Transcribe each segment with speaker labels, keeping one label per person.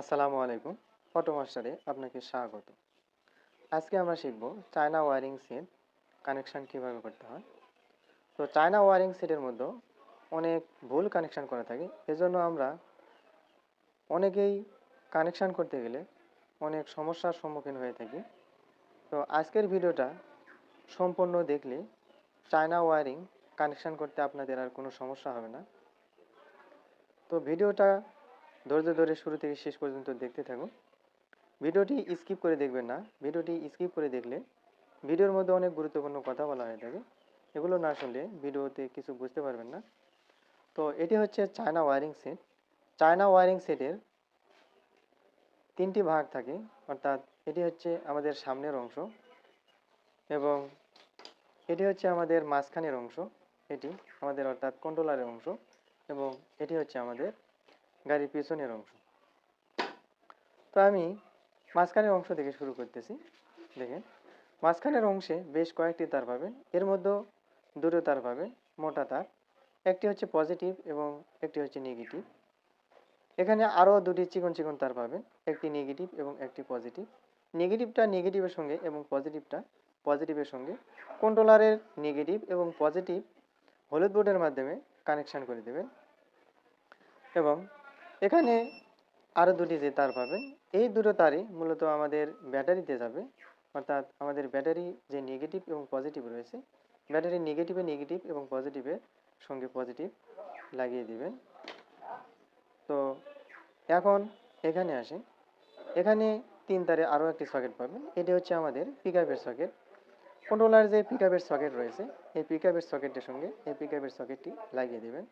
Speaker 1: আসসালামু আলাইকুম ফটো মাস্টারে আপনাকে স্বাগত। আজকে আমরা শিখব চায়না ওয়ারিং সেট কানেকশান কীভাবে করতে হয়। তো চায়না ওয়ারিং সেটের মধ্যে অনেক ভুল কানেকশান করা থাকে, এজন্য আমরা অনেকেই কানেকশান করতে গেলে অনেক সমস্যার সম্মুখীন হয়ে থাকি। তো আজকের ভিডিওটা সম্পূর্ণ দেখলে চায়না ওয়ারিং কানেকশান করতে আপনাদের আর কোনো সমস্যা হবে না। তো ভিডিওটা ধৈর্য ধরে শুরু থেকে শেষ পর্যন্ত দেখতে থাকুন। ভিডিওটি স্কিপ করে দেখবেন না। ভিডিওটি স্কিপ করে দেখলে ভিডিওর মধ্যে অনেক গুরুত্বপূর্ণ কথা বলা হয়ে থাকে। এগুলো না শুনলে ভিডিওতে কিছু বুঝতে পারবেন না। তো এটি হচ্ছে China wiring set. China wiring সেটের তিনটি ভাগ থাকে। অর্থাৎ এটি হচ্ছে আমাদের সামনের অংশ এবং এটি হচ্ছে আমাদের মাঝখানের অংশ। এটি আমাদের অর্থাৎ কন্ট্রোলারের অংশ এবং এটি হচ্ছে আমাদের গাড়ির পিছনের অংশ। তো আমি মাঝখানের অংশ থেকে শুরু করতেছি, দেখেন। মাঝখানের অংশে বেশ কয়েকটি তার পাবেন। এর মধ্যে দুটো তার পাবেন, মোটা তার। একটি হচ্ছে পজিটিভ এবং একটি হচ্ছে নেগেটিভ এখানে আরও দুটি চিকন চিকন তার পাবেন, একটি নেগেটিভ এবং একটি পজিটিভ নেগেটিভটা নেগেটিভের সঙ্গে এবং পজিটিভটা পজিটিভের সঙ্গে কন্ট্রোলারের নেগেটিভ এবং পজিটিভ হলুদ বোর্ডের মাধ্যমে কানেকশান করে দেবেন। এবং এখানে আরও দুটি যে তার পাবেন এই দুটো তারই মূলত আমাদের ব্যাটারিতে যাবে। অর্থাৎ আমাদের ব্যাটারি যে নেগেটিভ এবং পজিটিভ রয়েছে, ব্যাটারি নেগেটিভে নেগেটিভ এবং পজিটিভের সঙ্গে পজিটিভ লাগিয়ে দিবেন। তো এখন এখানে আসেন এখানে তিন তারে আরও একটি সকেট পাবেন। এটি হচ্ছে আমাদের পিকআপের সকেট কন্ট্রোলার যে পিকআপের সকেট রয়েছে, এই পিকআপের সকেটের সঙ্গে এই পিকআপের সকেটটি লাগিয়ে দেবেন।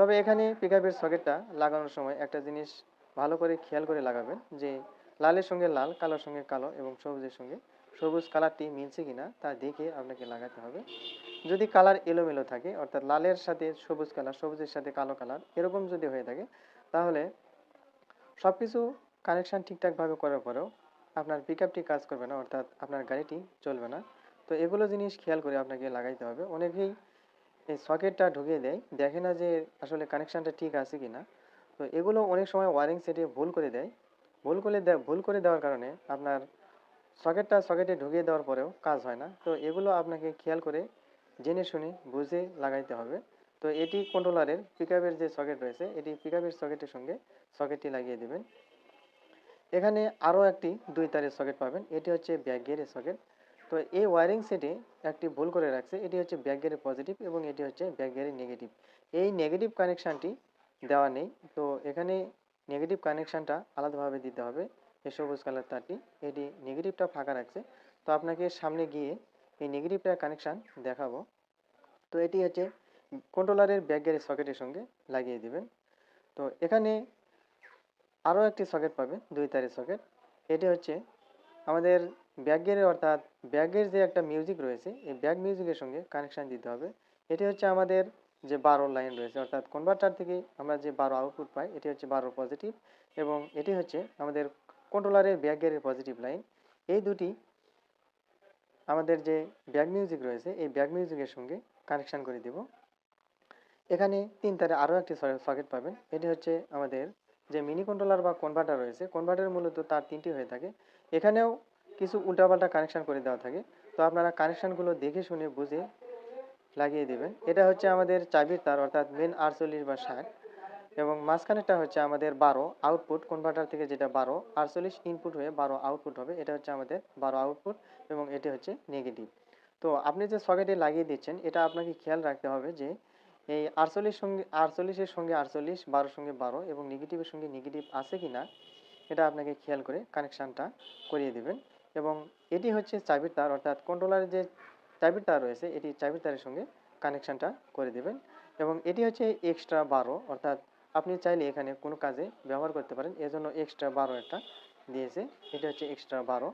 Speaker 1: তবে এখানে পিকআপের সকেটটা লাগানোর সময় একটা জিনিস ভালো করে খেয়াল করে লাগাবেন যে লালের সঙ্গে লাল, কালোর সঙ্গে কালো এবং সবুজের সঙ্গে সবুজ কালারটি মিলছে কিনা তা দেখে আপনাকে লাগাতে হবে। যদি কালার এলোমেলো থাকে, অর্থাৎ লালের সাথে সবুজ কালার, সবুজের সাথে কালো কালার এরকম যদি হয়ে থাকে, তাহলে সব কিছু কানেকশান ঠিকঠাকভাবে করার পরেও আপনার পিকআপটি কাজ করবে না, অর্থাৎ আপনার গাড়িটি চলবে না। তো এগুলো জিনিস খেয়াল করে আপনাকে লাগাইতে হবে। অনেকেই এই সকেটটা ঢুকিয়ে দেয়, দেখে না যে আসলে কানেকশানটা ঠিক আছে কি না তো এগুলো অনেক সময় ওয়ারিং সেটে ভুল করে দেয়। ভুল করে ভুল করে দেওয়ার কারণে আপনার সকেটটা সকেটে ঢুকিয়ে দেওয়ার পরেও কাজ হয় না। তো এগুলো আপনাকে খেয়াল করে জেনে শুনে বুঝে লাগাইতে হবে। তো এটি কন্ট্রোলারের পিকআপের যে সকেট রয়েছে, এটি পিকআপের সকেটের সঙ্গে সকেটটি লাগিয়ে দেবেন। এখানে আরও একটি দুই তারের সকেট পাবেন। এটি হচ্ছে ব্যাক গিয়ারের সকেট। তো এই ওয়ারিং সেটে একটি ভুল করে রাখছে, এটি হচ্ছে ব্যাক পজিটিভ এবং এটি হচ্ছে ব্যাক নেগেটিভ এই নেগেটিভ কানেকশানটি দেওয়া নেই, তো এখানে নেগেটিভ কানেকশানটা আলাদাভাবে দিতে হবে, এই সবুজ কালার তারটি। এটি নেগেটিভটা ফাঁকা রাখছে, তো আপনাকে সামনে গিয়ে এই নেগেটিভটা কানেকশান দেখাবো। তো এটি হচ্ছে কন্ট্রোলারের ব্যাক সকেটের সঙ্গে লাগিয়ে দিবেন। তো এখানে আরও একটি সকেট পাবে, দুই তারের সকেট এটি হচ্ছে আমাদের ব্যাক গিয়ারের অর্থাৎ ব্যাক গিয়ার যে একটা মিউজিক রয়েছে, এই ব্যাক মিউজিকের সঙ্গে কানেকশান দিতে হবে। এটি হচ্ছে আমাদের যে বারো লাইন রয়েছে, অর্থাৎ কনভার্টার থেকে আমরা যে বারো আউটপুট পাই, এটি হচ্ছে বারো পজিটিভ এবং এটি হচ্ছে আমাদের কন্ট্রোলারের ব্যাক গিয়ারের পজিটিভ লাইন এই দুটি আমাদের যে ব্যাক মিউজিক রয়েছে, এই ব্যাক মিউজিকের সঙ্গে কানেকশান করে দেব। এখানে তিন তারে আরও একটি সকেট পাবেন। এটি হচ্ছে আমাদের যে মিনি কন্ট্রোলার বা কনভার্টার রয়েছে কনভার্টার মূলত তার তিনটি হয়ে থাকে। এখানেও কিছু উল্টাপাল্টা কানেকশান করে দেওয়া থাকে। তো আপনারা কানেকশানগুলো দেখে শুনে বুঝে লাগিয়ে দেবেন। এটা হচ্ছে আমাদের চাবির তার, অর্থাৎ মেন আটচল্লিশ বা ষাট। এবং মাঝখানেরটা হচ্ছে আমাদের বারো আউটপুট কনভার্টার থেকে যেটা বারো, আটচল্লিশ ইনপুট হয়ে বারো আউটপুট হবে। এটা হচ্ছে আমাদের বারো আউটপুট এবং এটি হচ্ছে নেগেটিভ তো আপনি যে সকেটে লাগিয়ে দিচ্ছেন, এটা আপনাকে খেয়াল রাখতে হবে যে এই আটচল্লিশ সঙ্গে, আটচল্লিশের সঙ্গে আটচল্লিশ, বারোর সঙ্গে বারো এবং নেগেটিভের সঙ্গে নেগেটিভ আছে কি না এটা আপনাকে খেয়াল করে কানেকশানটা করিয়ে দেবেন। এবং এটি হচ্ছে চাবির তার, অর্থাৎ কন্ট্রোলারের যে চাবির তার রয়েছে, এটি চাবির তারের সঙ্গে কানেকশানটা করে দেবেন। এবং এটি হচ্ছে এক্সট্রা বারো, অর্থাৎ আপনি চাইলে এখানে কোনো কাজে ব্যবহার করতে পারেন। এজন্য এক্সট্রা বারো একটা দিয়েছে। এটা হচ্ছে এক্সট্রা বারো।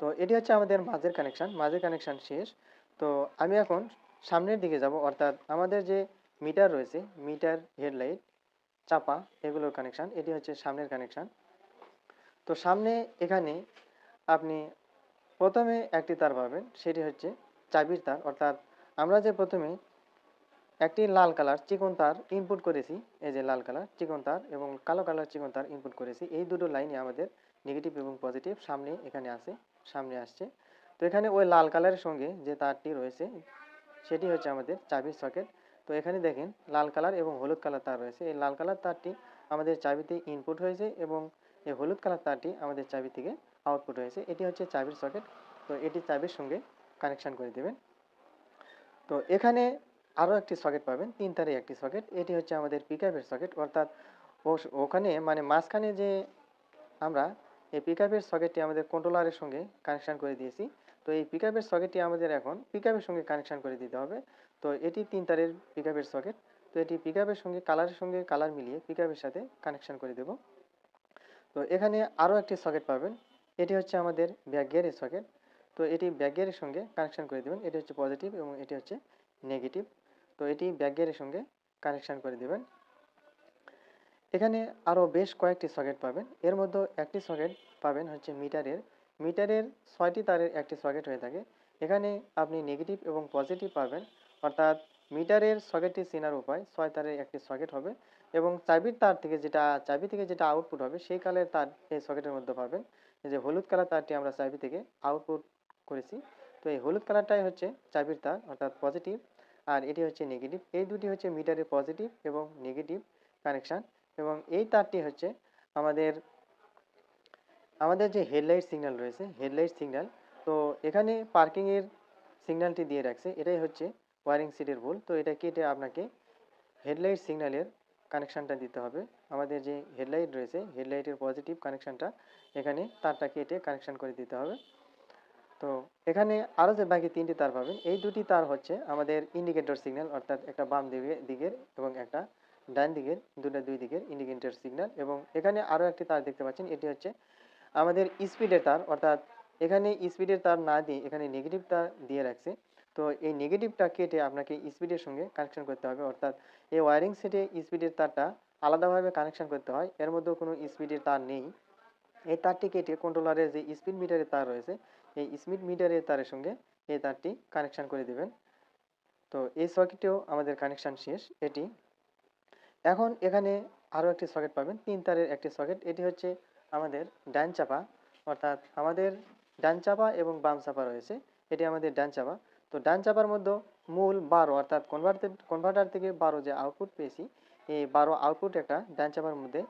Speaker 1: তো এটি হচ্ছে আমাদের মাঝের কানেকশান মাঝের কানেকশান শেষ। তো আমি এখন সামনের দিকে যাব, অর্থাৎ আমাদের যে মিটার রয়েছে মিটার হেডলাইট চাপা, এগুলোর কানেকশান এটি হচ্ছে সামনের কানেকশান তো সামনে এখানে আপনি প্রথমে একটি তার পাবেন সেটি হচ্ছে চাবির তার। অর্থাৎ আমরা যে প্রথমে একটি লাল কালার চিকন তার ইনপুট করেছি, এই যে লাল কালার চিকন তার এবং কালো কালার চিকন তার ইনপুট করেছি, এই দুটো লাইনই আমাদের নেগেটিভ এবং পজিটিভ সামনে এখানে আছে, সামনে আসছে। তো এখানে ওই লাল কালারের সঙ্গে যে তারটি রয়েছে, সেটি হচ্ছে আমাদের চাবির সকেট তো এখানে দেখেন, লাল কালার এবং হলুদ কালার তার রয়েছে। এই লাল কালার তারটি আমাদের চাবিতে ইনপুট হয়েছে এবং এই হলুদ কালার তারটি আমাদের চাবি থেকে আউটপুট হয়েছে এটি হচ্ছে চাবির সকেট তো এটি চাবির সঙ্গে কানেকশন করে দেবেন। তো এখানে আরও একটি সকেট পাবেন, তিন তারে একটি সকেট এটি হচ্ছে আমাদের পিকআপের সকেট অর্থাৎ ওখানে মানে মাঝখানে যে আমরা এই পিকআপের সকেটটি আমাদের কন্ট্রোলারের সঙ্গে কানেকশন করে দিয়েছি। তো এই পিকআপের সকেটটি আমাদের এখন পিকআপের সঙ্গে কানেকশন করে দিতে হবে। তো এটি তিন তারের পিকআপের সকেট তো এটি পিকআপের সঙ্গে কালারের সঙ্গে কালার মিলিয়ে পিকআপের সাথে কানেকশন করে দেব। তো এখানে আরও একটি সকেট পাবেন। এটি হচ্ছে আমাদের ব্যাক গিয়ারের সকেট। তো এটি ব্যাগের সঙ্গে কানেকশন করে দেবেন। এটি হচ্ছে পজিটিভ এবং এটি হচ্ছে নেগেটিভ তো এটি ব্যাক গিয়ারের সঙ্গে কানেকশন করে দেবেন। এখানে আরও বেশ কয়েকটি সকেট পাবেন। এর মধ্যে একটি সকেট পাবেন হচ্ছে মিটারের। মিটারের ছয়টি তারের একটি সকেট হয়ে থাকে। এখানে আপনি নেগেটিভ এবং পজিটিভ পাবেন। অর্থাৎ মিটারের সকেটটি চেনার উপায় ছয় তারের একটি সকেট হবে এবং চাবির তার থেকে যেটা, চাবি থেকে যেটা আউটপুট হবে, সেই কালের তার এই সকেটের মধ্যে পাবেন। যে হলুদ কালার তারটি আমরা চাবি থেকে আউটপুট করেছি। তো এই হলুদ কালারটাই হচ্ছে চাবির তার, অর্থাৎ পজিটিভ আর এটি হচ্ছে নেগেটিভ এই দুটি হচ্ছে মিটারের পজিটিভ এবং নেগেটিভ কানেকশান এবং এই তারটি হচ্ছে আমাদের আমাদের যে হেডলাইট সিগন্যাল রয়েছে হেডলাইট সিগন্যাল তো এখানে পার্কিংয়ের সিগন্যালটি দিয়ে রাখছে। এটাই হচ্ছে ওয়ারিং সিটের ভুল। তো এটা কেটে আপনাকে হেডলাইট সিগন্যালের কানেকশানটা দিতে হবে। আমাদের যে হেডলাইট রয়েছে, হেডলাইটের পজিটিভ কানেকশানটা এখানে তারটা কেটে কানেকশান করে দিতে হবে। তো এখানে আরও যে বাকি তিনটি তার পাবেন, এই দুটি তার হচ্ছে আমাদের ইন্ডিকেটর সিগন্যাল অর্থাৎ একটা বাম দিকে, দিকের এবং একটা ডান দিকের, দুটা দুই দিকের ইন্ডিকেটর সিগন্যাল এবং এখানে আরও একটি তার দেখতে পাচ্ছেন, এটি হচ্ছে আমাদের স্পিডের তার, অর্থাৎ এখানে স্পিডের তার না দিয়ে এখানে নেগেটিভ তার দিয়ে রাখছে। তো এই নেগেটিভটা কেটে আপনাকে স্পিডের সঙ্গে কানেকশন করতে হবে। অর্থাৎ এই ওয়ারিং সেটে স্পিডের তারটা আলাদাভাবে কানেকশন করতে হয়। এর মধ্যেও কোনো স্পিডের তার নেই। এই তারটি কেটে কন্ট্রোলারের যে স্পিড মিটারের তার রয়েছে, এই স্পিড মিটারের তারের সঙ্গে এই তারটি কানেকশন করে দেবেন। তো এই সকেটেও আমাদের কানেকশন শেষ এটি। এখন এখানে আরও একটি সকেট পাবেন, তিন তারের একটি সকেট এটি হচ্ছে আমাদের ডান চাপা। অর্থাৎ আমাদের ডান চাপা এবং বাম চাপা রয়েছে। এটি আমাদের ডান চাপা। তো ডান চাপার মধ্যে মূল বারো, অর্থাৎ কনভার্টার কনভার্টার থেকে বারো যে আউটপুট পেয়েছি, এই বারো আউটপুট একটা ডান চাপার মধ্যে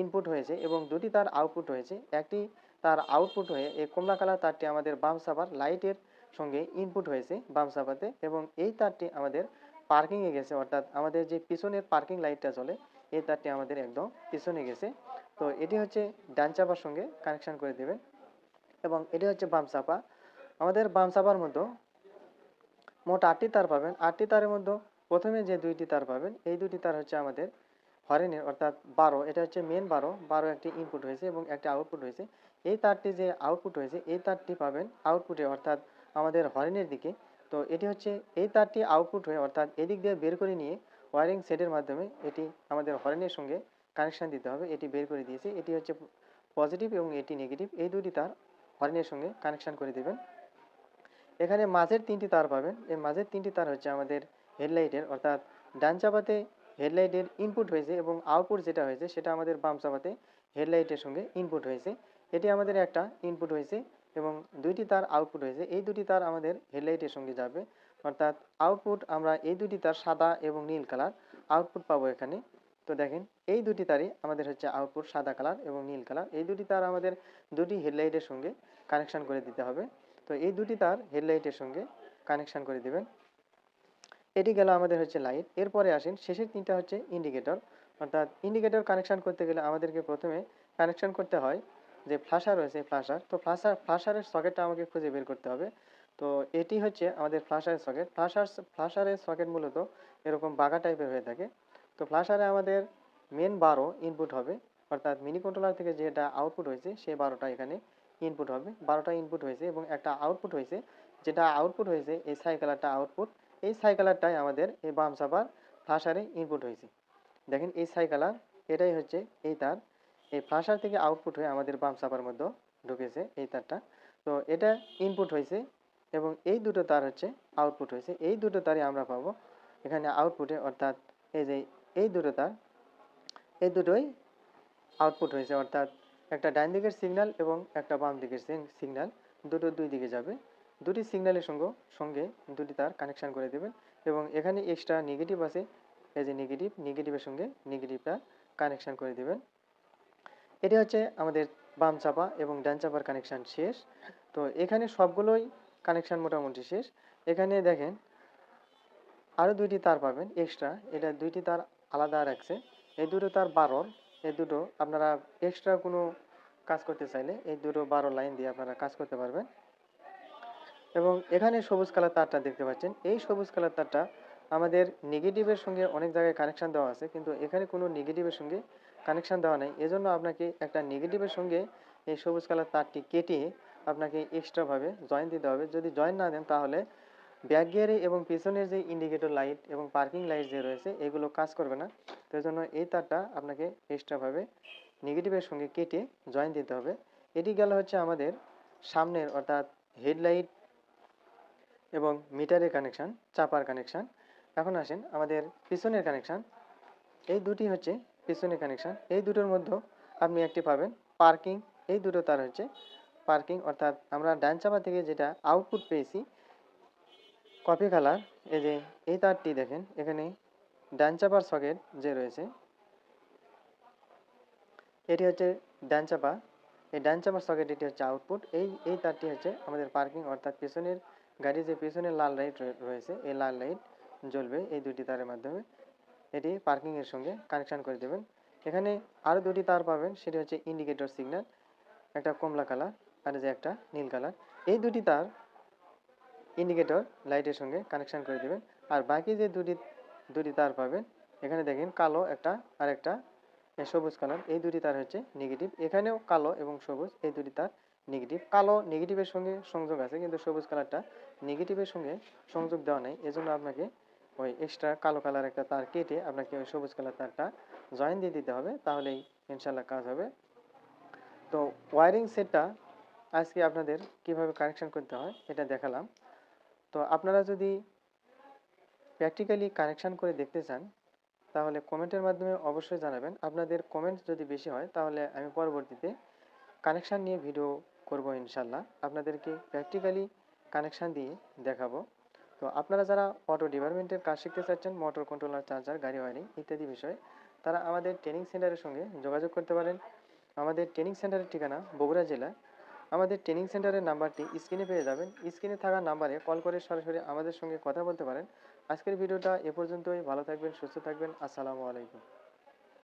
Speaker 1: ইনপুট হয়েছে এবং দুটি তার আউটপুট হয়েছে। একটি তার আউটপুট হয়ে এই কমলা কালার তারটি আমাদের বাম চাপার লাইটের সঙ্গে ইনপুট হয়েছে বাম চাপাতে এবং এই তারটি আমাদের পার্কিংয়ে গেছে, অর্থাৎ আমাদের যে পিছনের পার্কিং লাইটটা চলে, এই তারটি আমাদের একদম পিছনে গেছে। তো এটি হচ্ছে ডান চাপার সঙ্গে কানেকশন করে দেবেন এবং এটি হচ্ছে বাম চাপা। আমাদের বাম চাপার মধ্যে মোট আটটি তার পাবেন। আটটি তারের মধ্যে প্রথমে যে দুইটি তার পাবেন, এই দুটি তার হচ্ছে আমাদের হরেনের অর্থাৎ বারো। এটা হচ্ছে মেন বারো। বারো একটি ইনপুট হয়েছে এবং একটি আউটপুট হয়েছে। এই তারটি যে আউটপুট হয়েছে, এই তারটি পাবেন আউটপুটে অর্থাৎ আমাদের হরেনের দিকে। তো এটি হচ্ছে, এই তারটি আউটপুট হয়ে, অর্থাৎ এদিক দিয়ে বের করে নিয়ে ওয়ারিং সেটের মাধ্যমে এটি আমাদের হরেনের সঙ্গে কানেকশান দিতে হবে। এটি বের করে দিয়েছে। এটি হচ্ছে পজিটিভ এবং এটি নেগেটিভ এই দুটি তার হরেনের সঙ্গে কানেকশান করে দেবেন। এখানে মাঝের তিনটি তার পাবেন। এই মাঝের তিনটি তার হচ্ছে আমাদের হেডলাইটের, অর্থাৎ ডান চাপাতে হেডলাইটের ইনপুট হয়েছে এবং আউটপুট যেটা হয়েছে সেটা আমাদের বাম চাপাতে হেডলাইটের সঙ্গে ইনপুট হয়েছে। এটি আমাদের একটা ইনপুট হয়েছে এবং দুইটি তার আউটপুট হয়েছে। এই দুটি তার আমাদের হেডলাইটের সঙ্গে যাবে। অর্থাৎ আউটপুট আমরা এই দুটি তার সাদা এবং নীল কালার আউটপুট পাবো এখানে। তো দেখেন, এই দুটি তারই আমাদের হচ্ছে আউটপুট সাদা কালার এবং নীল কালার। এই দুটি তার আমাদের দুটি হেডলাইটের সঙ্গে কানেকশন করে দিতে হবে। তো এই দুটি তার হেডলাইটের সঙ্গে কানেকশন করে দিবেন। এটি গেল আমাদের হচ্ছে লাইট এরপরে আসেন, শেষের তিনটা হচ্ছে ইন্ডিকেটর অর্থাৎ ইন্ডিকেটর কানেকশন করতে গেলে আমাদেরকে প্রথমে কানেকশন করতে হয় যে ফ্লাশার রয়েছে ফ্লাশার তো ফ্লাশার ফ্লাশারের সকেটটা আমাকে খুঁজে বের করতে হবে। তো এটি হচ্ছে আমাদের ফ্লাশারের সকেট ফ্লাশার ফ্লাশারের সকেট মূলত এরকম বাঁকা টাইপের হয়ে থাকে। তো ফ্লাশারে আমাদের মেন বারো ইনপুট হবে। অর্থাৎ মিনি কন্ট্রোলার থেকে যেটা আউটপুট হয়েছে সেই বারোটা এখানে ইনপুট হবে, বারোটা ইনপুট হয়েছে এবং একটা আউটপুট হয়েছে। যেটা আউটপুট হয়েছে, এই সাইকেলারটা আউটপুট এই সাইকেলারটাই আমাদের এই বাম চাপার ফ্লাশারে ইনপুট হয়েছে। দেখেন, এই সাইকেলার এটাই হচ্ছে এই তার। এই ফ্লাশার থেকে আউটপুট হয়ে আমাদের বাম চাপার মধ্যে ঢুকেছে এই তারটা। তো এটা ইনপুট হয়েছে এবং এই দুটো তার হচ্ছে আউটপুট হয়েছে। এই দুটো তারই আমরা পাবো এখানে আউটপুটে অর্থাৎ এই যে এই দুটো তার, এই দুটোই আউটপুট হয়েছে, অর্থাৎ একটা ডাইন দিকের সিগন্যাল এবং একটা বাম দিকের সিগন্যাল দুটো দুই দিকে যাবে। দুটি সিগন্যালের সঙ্গে সঙ্গে দুটি তার কানেকশান করে দেবেন এবং এখানে এক্সট্রা নেগেটিভ আছে। এই যে নেগেটিভ নেগেটিভের সঙ্গে নেগেটিভটা কানেকশান করে দেবেন। এটি হচ্ছে আমাদের বাম চাপা এবং ডান চাপার কানেকশান শেষ। তো এখানে সবগুলোই কানেকশান মোটামুটি শেষ। এখানে দেখেন আরও দুইটি তার পাবেন এক্সট্রা এটা দুইটি তার আলাদা রাখছে। এই দুটো তার বারোর এই দুটো আপনারা এক্সট্রা কোনো কাজ করতে চাইলে এই দুটো বারো লাইন দিয়ে আপনারা কাজ করতে পারবেন। এবং এখানে সবুজ কালার তারটা দেখতে পাচ্ছেন। এই সবুজ কালার তারটা আমাদের নেগেটিভের সঙ্গে অনেক জায়গায় কানেকশন দেওয়া আছে, কিন্তু এখানে কোনো নেগেটিভের সঙ্গে কানেকশন দেওয়া নেই। এজন্য আপনাকে একটা নেগেটিভের সঙ্গে এই সবুজ কালার তারটি কেটে আপনাকে এক্সট্রাভাবে জয়েন দিতে হবে। যদি জয়েন না দেন তাহলে ব্যাক গিয়ারে এবং পিছনের যে ইন্ডিকেটর লাইট এবং পার্কিং লাইট যে রয়েছে, এগুলো কাজ করবে না। তো জন্য এই তারটা আপনাকে এক্সট্রাভাবে নেগেটিভের সঙ্গে কেটে জয়েন দিতে হবে। এটি গেল হচ্ছে আমাদের সামনের অর্থাৎ হেডলাইট এবং মিটারের কানেকশান চাপার কানেকশান এখন আসেন আমাদের পিছনের কানেকশান এই দুটি হচ্ছে পিছনের কানেকশান এই দুটোর মধ্যে আপনি একটি পাবেন পার্কিং এই দুটো তার হচ্ছে পার্কিং অর্থাৎ আমরা ডান চাপা থেকে যেটা আউটপুট পেয়েছি কপি কালার, এই যে এই তারটি দেখেন, এখানে ডান চাপার সকেট যে রয়েছে, এটি হচ্ছে ডান চাপা এই ডান চাপার সকেট এটি হচ্ছে আউটপুট। এই এই তারটি হচ্ছে আমাদের পার্কিং, অর্থাৎ পেছনের গাড়ির যে পেছনের লাল লাইট রয়েছে, এই লাল লাইট জ্বলবে এই দুটি তারের মাধ্যমে। এটি পার্কিংয়ের সঙ্গে কানেকশান করে দেবেন। এখানে আরও দুটি তার পাবেন, সেটি হচ্ছে ইন্ডিকেটর সিগন্যাল, একটা কমলা কালার আর যে একটা নীল কালার। এই দুটি তার ইন্ডিকেটর লাইটের সঙ্গে কানেকশান করে দেবেন। আর বাকি যে দুটি দুটি তার পাবেন, এখানে দেখেন কালো একটা আর একটা সবুজ কালার এই দুটি তার হচ্ছে নেগেটিভ এখানেও কালো এবং সবুজ, এই দুটি তার নেগেটিভ কালো নেগেটিভের সঙ্গে সংযোগ আছে, কিন্তু সবুজ কালারটা নেগেটিভের সঙ্গে সংযোগ দেওয়া নেই। এজন্য আপনাকে ওই এক্সট্রা কালো কালার একটা তার কেটে আপনাকে ওই সবুজ কালার তারটা জয়েন দিয়ে দিতে হবে, তাহলেই ইনশাল্লাহ কাজ হবে। তো ওয়ারিং সেটটা আজকে আপনাদের কীভাবে কানেকশন করতে হয়, এটা দেখালাম। তো আপনারা যদি প্র্যাকটিক্যালি কানেকশন করে দেখতে চান, তাহলে কমেন্টের মাধ্যমে অবশ্যই জানাবেন। আপনাদের কমেন্ট যদি বেশি হয়, তাহলে আমি পরবর্তীতে কানেকশান নিয়ে ভিডিও করব ইনশাল্লাহ আপনাদেরকে প্র্যাকটিক্যালি কানেকশান দিয়ে দেখাবো। তো আপনারা যারা অটো ডিপার্টমেন্টের কাজ শিখতে চাচ্ছেন মোটর কন্ট্রোলার চার্জার গাড়ি ওয়ারিং ইত্যাদি বিষয়ে, তারা আমাদের ট্রেনিং সেন্টারের সঙ্গে যোগাযোগ করতে পারেন। আমাদের ট্রেনিং সেন্টারের ঠিকানা বগুড়া জেলা আমাদের ট্রেনিং সেন্টারের নাম্বারটি স্ক্রিনে পেয়ে যাবেন। স্ক্রিনে থাকা নাম্বারে কল করে সরাসরি আমাদের সঙ্গে কথা বলতে পারেন। আজকের ভিডিওটা এ পর্যন্তই। ভালো থাকবেন, সুস্থ থাকবেন। আসসালামু আলাইকুম।